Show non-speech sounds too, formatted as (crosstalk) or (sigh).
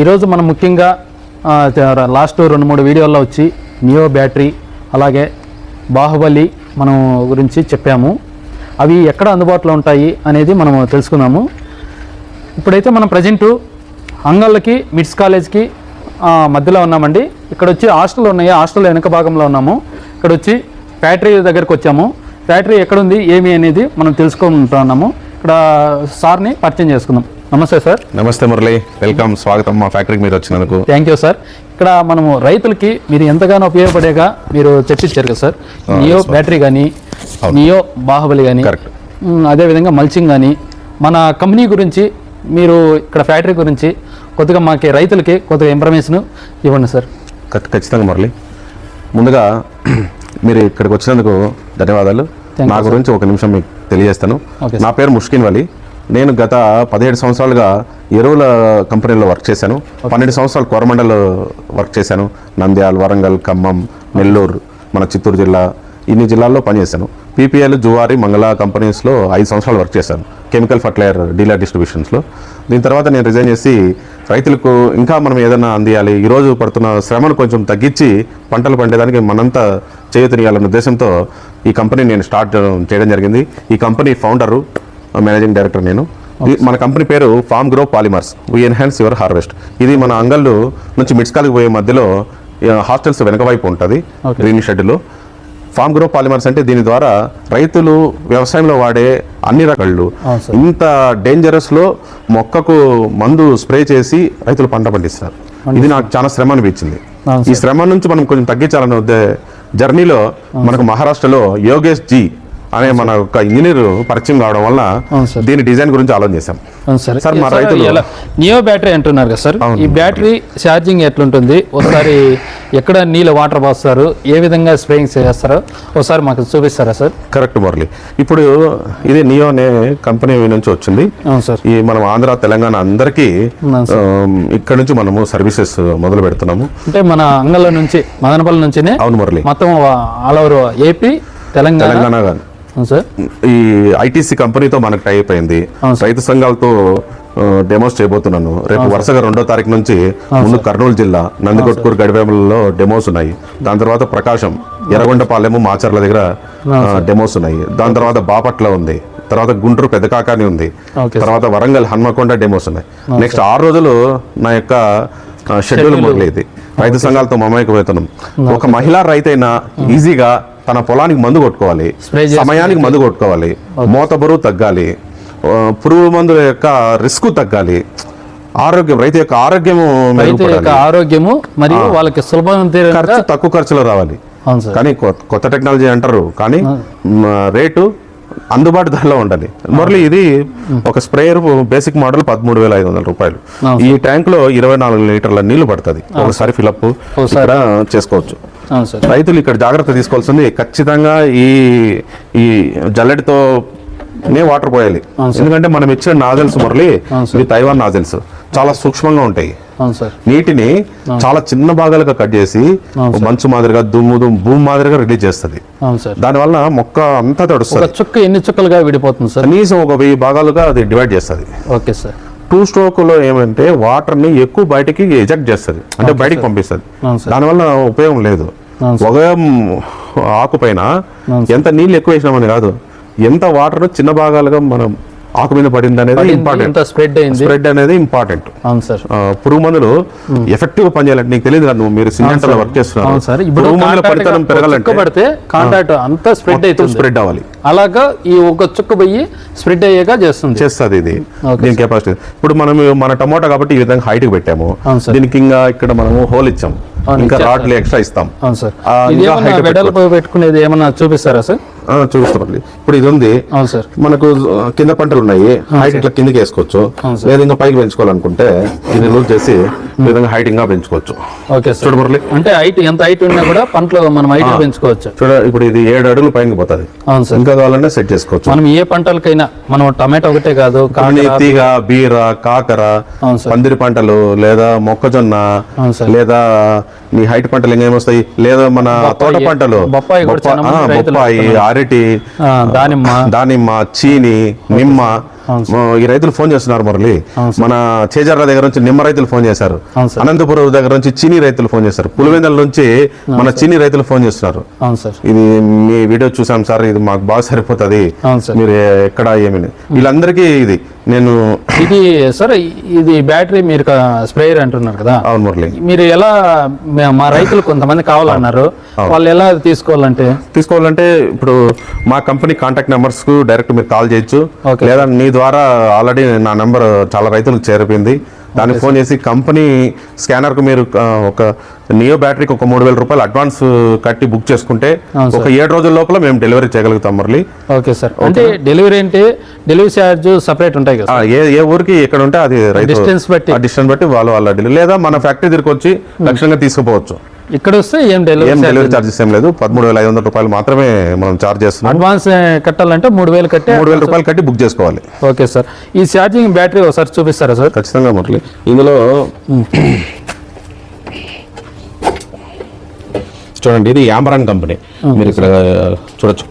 ఈరోజు మనం ముఖ్యంగా లాస్ట్ రెండు మూడు వీడియోల్లో వచ్చి నియో బ్యాటరీ అలాగే బాహుబలి మనం గురించి చెప్పాము. అవి ఎక్కడ అందుబాటులో ఉంటాయి అనేది మనం తెలుసుకుందాము ఇప్పుడైతే మనం ప్రజెంటు అంగళ్ళకి మిడ్స్ కాలేజ్కి మధ్యలో ఉన్నామండి. ఇక్కడ వచ్చి హాస్టల్ ఉన్నాయి. హాస్టల్ వెనక భాగంలో ఉన్నాము. ఇక్కడ వచ్చి ఫ్యాక్టరీ దగ్గరకు వచ్చాము. ఫ్యాక్టరీ ఎక్కడుంది ఏమి అనేది మనం తెలుసుకుంటున్నాము ఇక్కడ సార్ని పరిచయం చేసుకుందాం. నమస్తే సార్. నమస్తే మురళి. వెల్కమ్. స్వాగతం మా ఫ్యాక్టరీకి మీరు వచ్చినందుకు. థ్యాంక్ యూ సార్ ఇక్కడ మనము రైతులకి మీరు ఎంతగానో ఉపయోగపడేగా మీరు చర్చించారు కదా సార్ నియో బ్యాటరీ కానీ నియో బాహుబలి కానీ కరెక్ట్ అదేవిధంగా మల్చింగ్ కానీ మన కంపెనీ గురించి మీరు ఇక్కడ ఫ్యాక్టరీ గురించి కొద్దిగా మాకి రైతులకి కొద్దిగా ఇన్ఫర్మేషన్ ఇవ్వండి సార్ ఖచ్చితంగా మురళి. ముందుగా (clears throat) మీరు ఇక్కడికి వచ్చినందుకు ధన్యవాదాలు. నా గురించి ఒక నిమిషం మీకు తెలియజేస్తాను. నా పేరు ముష్కిన్ వలి. నేను గత పదిహేడు సంవత్సరాలుగా ఎరువుల కంపెనీలో వర్క్ చేశాను. పన్నెండు సంవత్సరాలు కోరమండల్లో వర్క్ చేశాను. నంద్యాల వరంగల్ ఖమ్మం నెల్లూరు మన చిత్తూరు జిల్లా ఇన్ని జిల్లాల్లో పనిచేశాను. పీపీఎల్ జువారి మంగళ కంపెనీస్లో ఐదు సంవత్సరాలు వర్క్ చేశాను. కెమికల్ ఫర్టిలైజర్ డీలర్ డిస్ట్రిబ్యూషన్స్లో. దీని తర్వాత నేను రిజైన్ చేసి రైతులకు ఇంకా మనం ఏదైనా అందియాలి ఈరోజు పడుతున్న శ్రమను కొంచెం తగ్గించి పంటలు పండేదానికి మనంతా చేయూతనియాలన్న ఉద్దేశంతో ఈ కంపెనీ నేను స్టార్ట్ చేయడం జరిగింది. ఈ కంపెనీ ఫౌండరు మేనేజింగ్ డైరెక్టర్ నేను. మన కంపెనీ పేరు farm grow polymers we enhance your harvest ఇది మన అంగళ్ళు నుంచి మిడ్స్కాల్కి పోయే మధ్యలో హాస్టల్స్ వెనక వైపు ఉంటుంది. గ్రీన్ షెడ్లో ఫార్మ్ గ్రో పాలిమర్స్ అంటే దీని ద్వారా రైతులు వ్యవసాయంలో వాడే అన్ని రకాలు. ఇంత డేంజరస్లో మొక్కకు మందు స్ప్రే చేసి రైతులు పంట పండిస్తారు. ఇది నాకు చాలా శ్రమ అనిపించింది. ఈ శ్రమ నుంచి మనం కొంచెం తగ్గించాలనే జర్నీలో మనకు మహారాష్ట్రలో యోగేష్ జీ అనే మన ఒక ఇంజనీర్ పరిచయం కావడం వల్ల. దీని డిజైన్ గురించి ఆలోచన చేశాం. సార్. సార్, మా రైతులు- నియో బ్యాటరీ అంటున్నారు కదా సార్. ఈ బ్యాటరీ ఛార్జింగ్ ఎట్లుంటుంది? ఒకసారి ఎక్కడ నీళ్ళ వాటర్ పోస్తారు? ఏ విధంగా స్ప్రేయింగ్ చేస్తారో? ఒకసారి మాకు చూపిస్తారా సార్? కరెక్ట్ మురళి. ఇప్పుడు ఇది నియో అనే కంపెనీ నుంచి వచ్చింది. సార్. ఈ మనం ఆంధ్ర తెలంగాణ అందరికీ ఇక్కడ నుంచి మనము సర్వీసెస్ మొదలు పెడుతున్నాము. అంటే మన అంగళ్ళ నుంచి మదనపల్లి నుంచినే అవును మురళి. మొత్తం all over AP Telangana Telangana ఈ ఐటీసీ కంపెనీతో మనకు టై సార్. రైతు సంఘాలతో డెమోస్ చేయబోతున్నాను. రేపు వరుసగా రెండో తారీఖు నుంచి ముందు కర్నూలు జిల్లా నందికొట్కూరు గడివేములలో డెమోస్ ఉన్నాయి. దాని తర్వాత ప్రకాశం ఎర్రగొండపాలెము మాచర్ల దగ్గర డెమోస్ ఉన్నాయి. దాని తర్వాత బాపట్ల ఉంది. తర్వాత గుంటూరు పెద్దకాకాని ఉంది. ఓకే తర్వాత వరంగల్ హన్మకొండ డెమోస్ ఉన్నాయి. నెక్స్ట్ ఆరు రోజులు నా యొక్క షెడ్యూల్ మొదలైంది. రైతు సంఘాలతో మమైకమవుతున్నాం. ఒక మహిళా రైతైనా ఈజీగా తన పొలానికి మందు కొట్టుకోవాలి సమయానికి మందు కొట్టుకోవాలి మోత బరువు తగ్గాలి పురుగు మందుల యొక్క రిస్క్ తగ్గాలి. ఆరోగ్యం రైతు యొక్క ఆరోగ్యం రైతు యొక్క మెరుగుపడాలి. ఆరోగ్యము మరియు వాళ్ళకి సులభం ఖర్చు తక్కువ ఖర్చులో రావాలి. కానీ కొత్త టెక్నాలజీ అంటారు కానీ రేటు అందుబాటు ధరలో ఉండాలి. మురళి ఇది ఒక స్ప్రేయర్ బేసిక్ మోడల్ పదమూడు వేల ఐదు వందల రూపాయలు. ఈ ట్యాంక్లో ఇరవై నాలుగు లీటర్ల నీళ్ళు పడుతుంది. ఒకసారి ఫిలప్ చేసుకోవచ్చు. రైతులు ఇక్కడ జాగ్రత్త తీసుకోవాల్సింది ఖచ్చితంగా ఈ ఈ జల్లెడతో నే వాటర్ పోయాలి. ఎందుకంటే మనం ఇచ్చిన నాజల్స్ మురళి ఇవి తైవాన్ నాజల్స్ చాలా సూక్ష్మంగా ఉంటాయి. నీటిని చాలా చిన్న భాగాలుగా కట్ చేసి మంచు మాదిరిగా దుమ్ము దుమ్ము భూమి మాదిరిగా రిలీజ్ చేస్తుంది. దానివల్ల మొక్క అంతా తడుస్తుంది. చుక్క ఎన్ని చుక్కలుగా విడిపోతుంది సార్? కనీసం ఒక వెయ్యి భాగాలుగా అది డివైడ్ చేస్తుంది. Okay sir. టూ స్ట్రోక్లో ఏమంటే వాటర్ని ఎక్కువ బయటికి ఎజెక్ట్ చేస్తుంది. అంటే బయటికి పంపిస్తుంది. దానివల్ల ఉపయోగం లేదు. ఒక ఆకు పైన ఎంత నీళ్ళు ఎక్కువ వేసినామని కాదు. ఎంత వాటర్ చిన్న భాగాలుగా మనం ఆకు మీద పడింది అనేది ఇంపార్టెంట్ స్ప్రెడ్ అయింది. స్ప్రెడ్ అనేది ఇంపార్టెంట్ అవును సార్. పురుగు మందులు ఎఫెక్టివ్గా పనిచేయాలంటే నీకు తెలియదు కదా మీరు సింజంటలో వర్క్ చేస్తున్నారు. అవును సార్. ఇప్పుడు మందుల గా పెరగాలంటే పడితే కాంటాక్ట్ అంతా స్ప్రెడ్ అవుతుంది. స్ప్రెడ్ అవ్వాలి. అలాగా ఈ ఒక చుక్క పోయి స్ప్రెడ్ అయ్యాక చేస్తుంది. చేస్తుంది ఇది. దీని కెపాసిటీ ఇప్పుడు మనం మన టమోటా కాబట్టి ఈ విధంగా హైట్కి పెట్టాము. దీనికి ఇంకా ఇక్కడ మనము హోల్ ఇచ్చాం. అవును, ఇంకా రాడ్లు ఎక్స్ట్రా ఇస్తాం. అవును సార్. పెట్టుకునేది ఏమన్నా చూపిస్తారా సార్? చూపిస్తామండి ఇప్పుడు ఇది ఉంది. మనకు కింద పంటలు ఉన్నాయి. హైట్ ఇట్లా కిందకి వేసుకోవచ్చు. లేదా ఇంకా పైకి పెంచుకోవాలనుకుంటే ఇది లూజ్ చేసి విధంగా హైట్ ఇంకా పెంచుకోవచ్చు. Okay sir. చూడు మురళి. అంటే హైట్ ఎంత హైట్ ఉన్నా కూడా పంటలో మనం హైట్ పెంచుకోవచ్చు. చూడ ఇప్పుడు ఇది ఏడు అడుగులు పైకి పోతుంది. ఇంకా కావాలంటే సెట్ చేసుకోవచ్చు. మనం ఏ పంటలకైనా మనం టమాటో ఒకటే కాదు కానీ తీగ బీర కాకర పందిరి పంటలు లేదా మొక్కజొన్న లేదా నీ హైట్ పంటలు ఇంకేమొస్తాయి లేదా మన తోట పంటలు బొప్పాయి బొప్పాయి అరటి దానిమ్మ. దానిమ్మ చీని నిమ్మ ఈ రైతులు ఫోన్ చేస్తున్నారు మురళి. మన చేజర్ల దగ్గర నుంచి నిమ్మ రైతులు ఫోన్ చేశారు. అనంతపురం దగ్గర నుంచి చీనీ రైతులు ఫోన్ చేశారు. పులివెందల నుంచి మన చీనీ రైతులు ఫోన్ చేస్తున్నారు. అవును సార్. ఇది మీ వీడియో చూసాం సార్. ఇది మాకు బాగా సరిపోతుంది. అవును సార్. మీరు ఎక్కడ ఏమని వీళ్ళందరికీ ఇది నేను ఇది సార్ ఇది బ్యాటరీ మీరు స్ప్రేయర్ అంటున్నారు కదా. అవును మురళి. మీరు ఎలా మే- మా రైతులు కొంతమంది కావాలన్నారు. (laughs) వాళ్ళు ఎలా తీసుకోవాలంటే? తీసుకోవాలంటే ఇప్పుడు మా కంపెనీ కాంటాక్ట్ నెంబర్స్కు డైరెక్ట్ మీరు కాల్ చేయొచ్చు. లేదా నీ ద్వారా ఆల్రెడీ నా నెంబర్ చాలా రైతులకు చేరిపోయింది. దానికి ఫోన్ చేసి కంపెనీ స్కానర్కు మీరు ఒక నియో బ్యాటరీకి ఒక మూడు వేల రూపాయలు అడ్వాన్స్ కట్టి బుక్ చేసుకుంటే ఒక ఏడు రోజుల లోపల మేము డెలివరీ చేయగలుగుతాం మురళి. ఓకే సార్ అంటే డెలివరీ అంటే డెలివరీ ఛార్జ్ సపరేట్ ఉంటాయి కదా ఏ ఏ ఊరికి ఎక్కడ ఉంటే అది డిస్టెన్స్ బట్టి. డిస్టెన్స్ బట్టి వాళ్ళు వాళ్ళ డెలివరీ లేదా మన ఫ్యాక్టరీ దగ్గరికి వచ్చి లక్ష్యంగా తీసుకుపోవచ్చు. ఇక్కడ వస్తే ఏం డెలివరీ ఏం డెలివరీ ఛార్జెస్ ఏం లేదు. పదమూడు వేల ఐదు వందల రూపాయలు మాత్రమే మనం ఛార్జ్ చేస్తున్నాం. అడ్వాన్స్ కట్టాలంటే మూడు వేలు కట్టే మూడు వేల రూపాయలు కట్టి బుక్ చేసుకోవాలి. Okay sir. ఈ ఛార్జింగ్ బ్యాటరీ ఒకసారి చూపిస్తారా సార్? ఖచ్చితంగా మురళి ఇందులో చూడండి ఇది యామరాన్ కంపెనీ మీరు ఇక్కడ చూడొచ్చు